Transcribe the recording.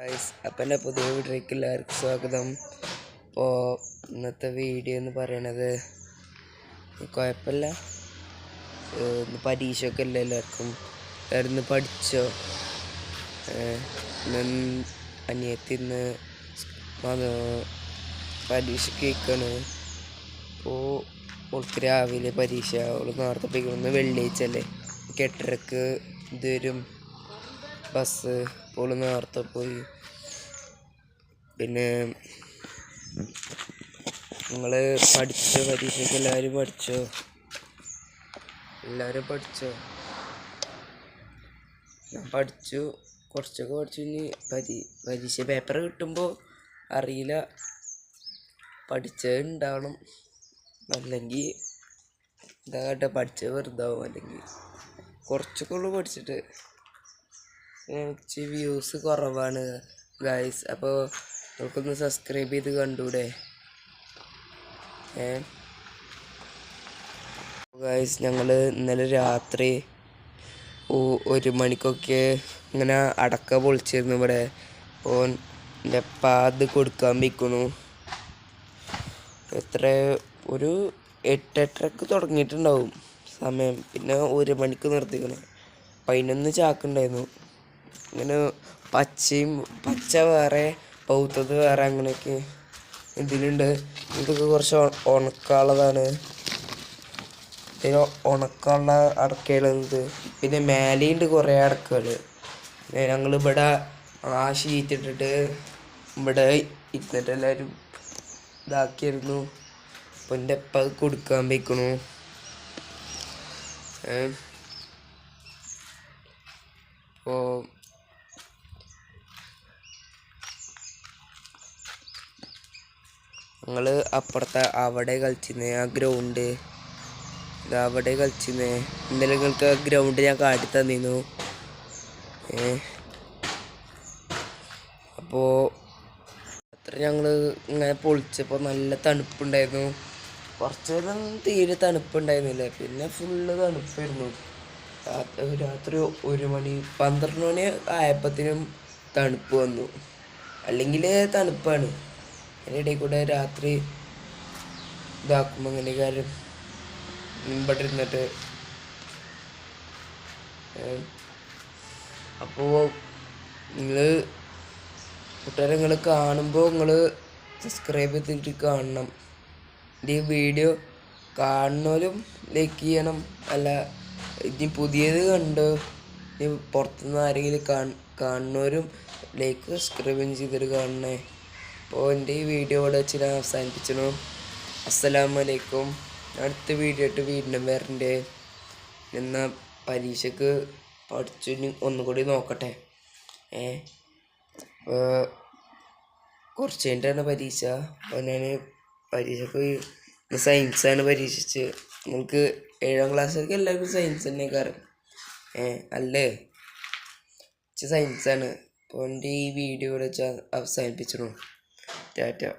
Guys അപ്പം എന്റെ പുതിയ വീഡിയോയ്ക്ക് എല്ലാവർക്കും സ്വാഗതം. അപ്പോൾ ഇന്നത്തെ വീഡിയോ എന്ന് പറയണത് കുഴപ്പമില്ല. ഇന്ന് പരീക്ഷയൊക്കെ അല്ലേ എല്ലാവർക്കും? എല്ലാവരും ഇന്ന് പഠിച്ചോ? അനിയത്തി ഇന്ന് പരീക്ഷ കേൾക്കാണ് അപ്പോൾ ഓൾക്ക് രാവിലെ പരീക്ഷ അവൾ നേരത്തെ പോയിക്കണമെന്ന് വെള്ളിയാഴ്ച അല്ലേ? എട്ടരക്ക് ഇത് വരും. ബസ് പോളുന്ന നേരത്തെ പോയി. പിന്നെ നിങ്ങൾ പഠിച്ചോ പരീക്ഷയ്ക്ക് എല്ലാവരും പഠിച്ചോ? എല്ലാവരും പഠിച്ചോ? ഞാൻ പഠിച്ചു. കുറച്ചൊക്കെ പഠിച്ചു. ഇനി പരീ പരീക്ഷ പേപ്പർ കിട്ടുമ്പോൾ അറിയില്ല. പഠിച്ചത് ഉണ്ടാവണം. അല്ലെങ്കിൽ ഇതാകട്ടെ കേട്ടോ പഠിച്ചത് വെറുതാവും. അല്ലെങ്കിൽ കുറച്ചൊക്കെ ഉള്ളു പഠിച്ചിട്ട്. കുറച്ച് വ്യൂസ് കുറവാണ് ഗൈസ് അപ്പോൾ നമുക്കൊന്ന് സബ്സ്ക്രൈബ് ചെയ്ത് കണ്ടൂടെ? ഏ ഗൈസ് ഞങ്ങൾ ഇന്നലെ രാത്രി ഒരു മണിക്കൊക്കെ ഇങ്ങനെ അടക്ക പൊളിച്ചിരുന്നു ഇവിടെ. ഓൻ എന്റെ പാത് കൊടുക്കാൻ വയ്ക്കുന്നു എത്ര ഒരു എട്ടെട്ടരക്ക് തുടങ്ങിയിട്ടുണ്ടാവും സമയം. പിന്നെ ഒരു മണിക്ക് നിർത്തിക്കണേ. പതിനൊന്ന് ചാക്കുണ്ടായിരുന്നു ഇങ്ങനെ പച്ചയും പച്ച വേറെ പൗത്തത് വേറെ അങ്ങനെയൊക്കെ ഇതിലുണ്ട്. ഇതൊക്കെ കുറച്ച് ഉണക്കാനുള്ളതാണ് പിന്നെ ഉണക്കാനുള്ള അടക്കുകളുണ്ട് പിന്നെ മേലെയുണ്ട് കുറേ അടക്കകൾ ഞങ്ങൾ ഇവിടെ ആ ഷീറ്റ് ഇവിടെ ഇരുന്നിട്ട് എല്ലാവരും ഇതാക്കിയിരുന്നു. അപ്പോൾ എന്റെ അപ്പ കൊടുക്കാൻ വയ്ക്കണു അപ്പോൾ ഞങ്ങൾ അപ്പുറത്തെ അവിടെ കളിച്ചിരുന്നേ ആ ഗ്രൗണ്ട് അവിടെ കളിച്ചിരുന്നേ. ഇന്നലെ നിങ്ങൾക്ക് ആ ഗ്രൗണ്ട് ഞാൻ കാട്ടി തന്നിരുന്നു. അപ്പോൾ അത്ര ഞങ്ങൾ ഇങ്ങനെ പൊളിച്ചപ്പോൾ നല്ല തണുപ്പുണ്ടായിരുന്നു. കുറച്ച് നേരം തീരെ തണുപ്പുണ്ടായിരുന്നില്ല. പിന്നെ ഫുള്ള് തണുപ്പായിരുന്നു. രാത്രി ഒരു മണി പന്ത്രണ്ട് മണി ആയപ്പത്തിനും തണുപ്പ് വന്നു. അല്ലെങ്കിൽ തണുപ്പാണ്. അതിന്റെ കൂടെ രാത്രി ഇതാക്കുമ്പോൾ അങ്ങനെ കാര്യം ഇവിടെ ഇരുന്നിട്ട് അപ്പോൾ നിങ്ങൾ കൂട്ടുകാരെ നിങ്ങൾ കാണുമ്പോൾ നിങ്ങൾ സബ്സ്ക്രൈബ് ചെയ്തിട്ട് കാണണം. എന്റെ ഈ വീഡിയോ കാണുന്നവരും ലൈക്ക് ചെയ്യണം. അല്ല ഇനി പുതിയത് കണ്ട് ഇനി പുറത്തുനിന്ന് ആരെങ്കിലും കാണുന്നവരും ലൈക്ക് സബ്സ്ക്രൈബും ചെയ്തിട്ട് കാണണേ. അപ്പോൾ എന്റെ ഈ വീഡിയോ ഇവിടെ വെച്ച് ഞാൻ അവസാനിപ്പിച്ചു അസ്സലാമലൈക്കും അടുത്ത വീഡിയോ ആയിട്ട് വീണ്ടും വരണ്ടേ. എന്നാൽ പരീക്ഷയ്ക്ക് പഠിച്ചു ഒന്നുകൂടി നോക്കട്ടെ. ഏ? കുറച്ച് കഴിഞ്ഞിട്ടാണ് പരീക്ഷ. അപ്പോൾ ഞാൻ പരീക്ഷക്ക് സയൻസാണ് പരീക്ഷിച്ച്. നിങ്ങൾക്ക് ഏഴാം ക്ലാസ്സിലേക്ക് എല്ലാവർക്കും സയൻസ് തന്നെ കയറും ഏ? അല്ലേ? സയൻസാണ് അപ്പോൾ എന്റെ ഈ വീഡിയോ ഇവിടെ വെച്ച് അവസാനിപ്പിച്ചിരുന്നു. that